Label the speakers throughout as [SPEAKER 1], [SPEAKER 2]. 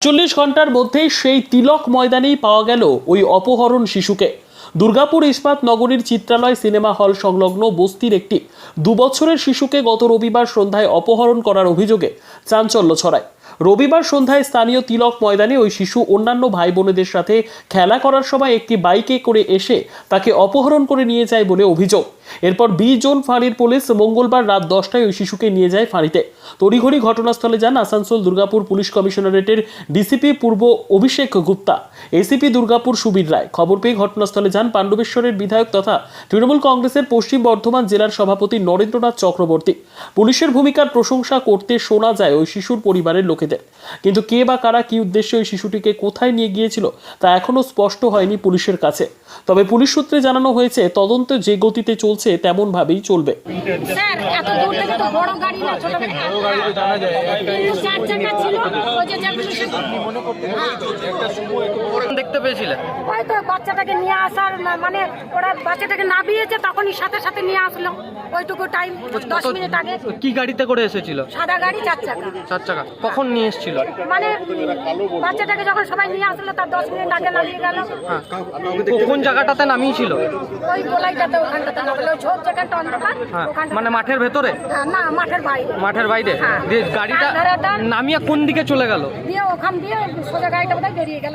[SPEAKER 1] চল্লিশ ঘণ্টার মধ্যে সেই তিলক ময়দানেই পাওয়া গেল ওই অপহরণ শিশুকে। দুর্গাপুর ইস্পাত নগরীর চিত্রালয় সিনেমা হল সংলগ্ন বস্তির একটি। দুবছরের শিশুকে গত রবিবার সন্ধ্যায় অপহরণ করার অভিযোগে চাঞ্চল্য ছড়ায়। রবিবার সন্ধ্যায় স্থানীয় তিলক ময়দানে ওই শিশু অন্যান্য ভাই বোনেদের সাথে খেলা করার সময় একটি বাইকে করে এসে তাকে অপহরণ করে নিয়ে যায় বলে অভিযোগ। এরপর বি জোন ফাঁড়ির পুলিশ মঙ্গলবার রাত দশটায় ওই শিশুকে নিয়ে যায় ফাঁড়িতে। তড়িঘড়ি ঘটনাস্থলে যান আসানসোল দুর্গাপুর পুলিশ কমিশনারেটের ডিসিপি পূর্ব অভিষেক গুপ্তা। এসিপি দুর্গাপুর সুবীর রায়। খবর পেয়ে ঘটনাস্থলে যান পাণ্ডবেশ্বরের বিধায়ক তথা তৃণমূল কংগ্রেসের পশ্চিম বর্ধমান জেলার সভাপতি নরেন্দ্রনাথ চক্রবর্তী। পুলিশের ভূমিকার প্রশংসা করতে শোনা যায় ওই শিশুর পরিবারের লোকেদের। কিন্তু কে বা কারা কি উদ্দেশ্যে ওই শিশুটিকে কোথায় নিয়ে গিয়েছিল তা এখনও স্পষ্ট হয়নি পুলিশের কাছে। তবে পুলিশ সূত্রে জানানো হয়েছে তদন্ত যে গতিতে চলছে তেমনভাবেই চলবে।
[SPEAKER 2] স্যার এত দূর থেকে তো বড় গাড়ি না ছোট গাড়ি কিন্তু চার চাকা ছিল ওই যে যেগুলো
[SPEAKER 3] দেখতে পেয়েছিলে?
[SPEAKER 2] বাচ্চাটাকে নিয়ে আসার মানে ওরা বাচ্চাটাকে নামিয়েছে তখনই সাথে সাথে নিয়ে আসলো। ওইটুকু টাইম দশ মিনিট আগে।
[SPEAKER 3] কি গাড়িতে করে এসেছিল?
[SPEAKER 2] সাদা গাড়ি চার চাকা।
[SPEAKER 3] চার চাকা। কখন নিয়ে এসেছিল?
[SPEAKER 2] মানে বাচ্চাটাকে যখন সবাই নিয়ে আসলো তার দশ মিনিট আগে নামিয়ে গেল।
[SPEAKER 3] হ্যাঁ। কোন জায়গাটাতে নামিয়েছিল?
[SPEAKER 2] ওই গোলাইটাতে ওখানটাতে নামলো ঝোপ যেখানটা অন্ধকার
[SPEAKER 3] হ্যাঁ। মানে মাঠের ভেতরে?
[SPEAKER 2] না মাঠের বাইরে।
[SPEAKER 3] মাঠের বাইরে?
[SPEAKER 2] হ্যাঁ।
[SPEAKER 3] দিয়ে গাড়িটা নামিয়ে কোন দিকে চলে গেল?
[SPEAKER 2] দিয়ে ওখান দিয়ে সোজা গাড়িটা বোধহয় বেরিয়ে গেল।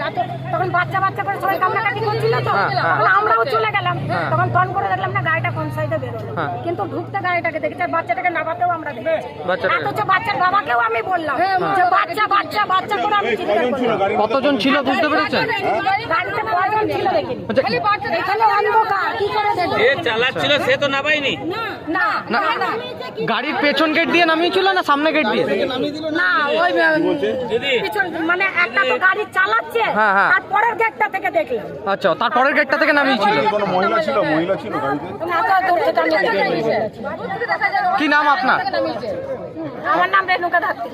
[SPEAKER 2] তখন বাচ্চা বাচ্চা করে সবাই কান্নাকাটি করছিল তো?
[SPEAKER 3] হ্যাঁ, হ্যাঁ।
[SPEAKER 2] আমরাও চলে গেলাম।
[SPEAKER 3] হ্যাঁ।
[SPEAKER 2] তখন টন করে দেখলাম না গাড়িটা কোন সাইডে বেরোলো
[SPEAKER 3] হ্যাঁ।
[SPEAKER 2] কিন্তু ঢুকতে গাড়িটাকে দেখেছি আর বাচ্চাটাকে নামাতেও আমরা দেখেছি অথচ বাচ্চার বাবাকেও আমি বললাম যে বাচ্চা বাচ্চা বাচ্চা করে আমি চিৎকার করলাম
[SPEAKER 3] কতজন ছিল বুঝতে পেরেছেন
[SPEAKER 2] গাড়িতে কজন ছিল দেখিনি
[SPEAKER 3] আচ্ছা,
[SPEAKER 2] এখানে অন্ধকার কি করে দেখব
[SPEAKER 4] চালাচ্ছিল সে তো নামায়নি
[SPEAKER 2] না
[SPEAKER 3] না
[SPEAKER 2] না না
[SPEAKER 3] গাড়ির পেছন গেট দিয়ে নামিয়েছিল না সামনে গেট দিয়ে
[SPEAKER 2] না ওই পিছন মানে একটা তো গাড়ি চালাচ্ছে
[SPEAKER 3] হ্যাঁ, হ্যাঁ।
[SPEAKER 2] আর পরের গেটটা থেকে দেখলাম
[SPEAKER 3] আচ্ছা তারপরের গেটটা থেকে নামিয়েছিল
[SPEAKER 5] কোনো মহিলা ছিল মহিলা ছিল গাড়িতে
[SPEAKER 2] না তো দূর থেকে আমি দেখেছি।
[SPEAKER 3] কি নাম আপনার?
[SPEAKER 2] আমার নাম রেণুকা ধাত্রী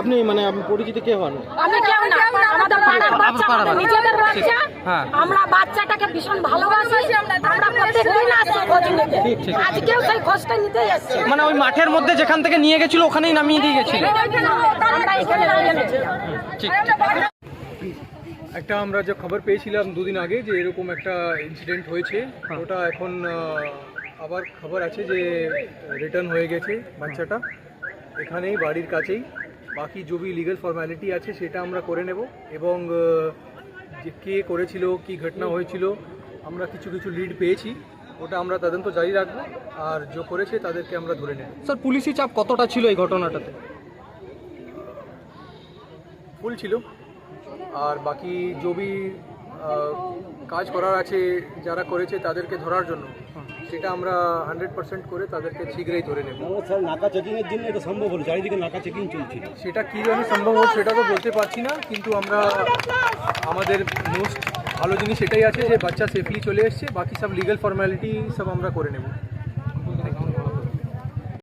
[SPEAKER 3] আপনি মানে আপনি পরিচিত কে হন?
[SPEAKER 2] আমি কেউ না। আমাদের পাড়ার বাচ্চা আমাদের নিজেদের বাচ্চা।
[SPEAKER 3] হ্যাঁ।
[SPEAKER 2] আমরা বাচ্চাটাকে ভীষণ ভালোবাসি। আমরা প্রত্যেকদিন আসি খোঁজ নিতে। আজকেও সেই খোঁজটা নিতেই এসছি।
[SPEAKER 3] মানে ওই মাঠের মধ্যে যেখান থেকে নিয়ে গেছিল ওখানেই নামিয়ে দিয়ে গেছিল?
[SPEAKER 2] আমরা এখানে
[SPEAKER 6] একটা আমরা যে খবর পেয়েছিলাম দুদিন আগে যে এরকম একটা ইনসিডেন্ট হয়েছে ওটা এখন আবার খবর আছে যে রিটার্ন হয়ে গেছে বাচ্চাটা। এখানেই বাড়ির কাছেই। বাকি যে লিগাল ফর্মালিটি আছে সেটা আমরা করে নেব। এবং যে কে করেছিল কি ঘটনা হয়েছিল আমরা কিছু কিছু লিড পেয়েছি। ওটা আমরা তদন্ত জারি রাখব। আর যে করেছে তাদেরকে আমরা ধরে নেব।
[SPEAKER 3] স্যার পুলিশি চাপ কতটা ছিল এই ঘটনাটাতে?
[SPEAKER 6] ফুল ছিল। আর বাকি জবি কাজ করার আছে যারা করেছে তাদেরকে ধরার জন্য। সেটা আমরা হান্ড্রেড পার্সেন্ট করে তাদেরকে শীঘ্রই ধরে নেব।
[SPEAKER 7] স্যার নাকা চেকিংয়ের জন্য এটা সম্ভব হলো চারিদিকে নাকা চেকিং চলছিল।
[SPEAKER 6] সেটা কীভাবে সম্ভব হল সেটা তো বলতে পারছি না কিন্তু আমরা আমাদের মোস্ট ভালো জিনিস এটাই আছে যে বাচ্চা সেফলি চলে এসছে বাকি সব লিগাল ফর্মালিটি সব আমরা করে নেব।